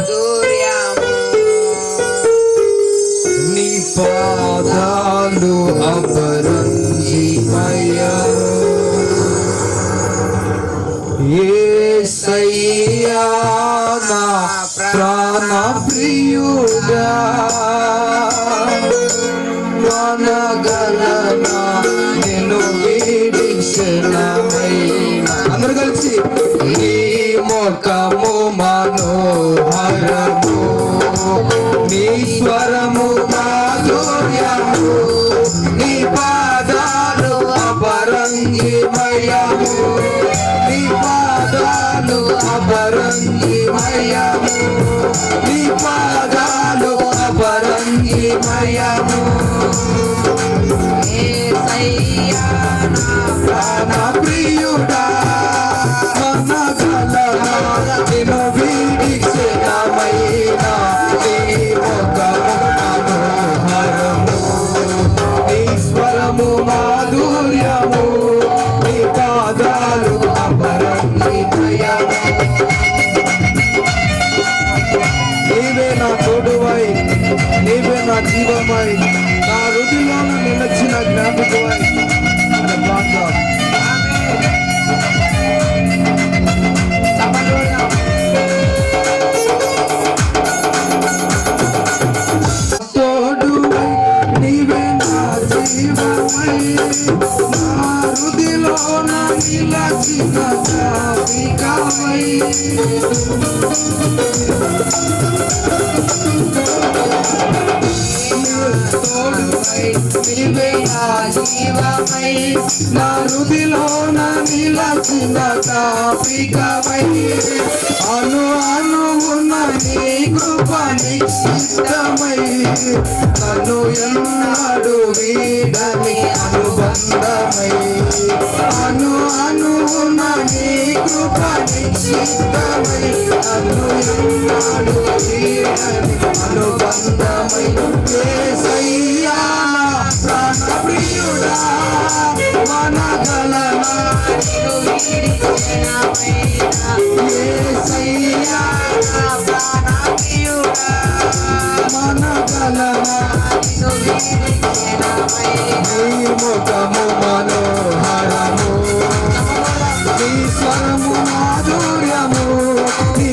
మాధుర్యము. నీ పాదాలు అపరంజిమయ ఏసయ్యా నా ప్రాణ కలిసి నీ మొకము మా అపరంగిమయము. నీ పాదాలు అపరంగిమయము. నా తోడువై నీవే నా జీవమై నా హృదయంలో నిలచిన జ్ఞాపకమై తోడువై నీవే నా జీవమై నా హృదిలోన నిలచిన తాపికమై అను అనువున నీ కృప నిశ్చితమై నన్ను వీడని అనుబంధమై. అను అనువున నీ కృప నిశ్చితమై అను ఎన్నాడు వీడని అనుబంధమై. ఏసయ్యా ప్రాణ ప్రియుడా మనగలనా యేసయ్యా మనగలనా నీ ముఖము మాధుర్యము నీ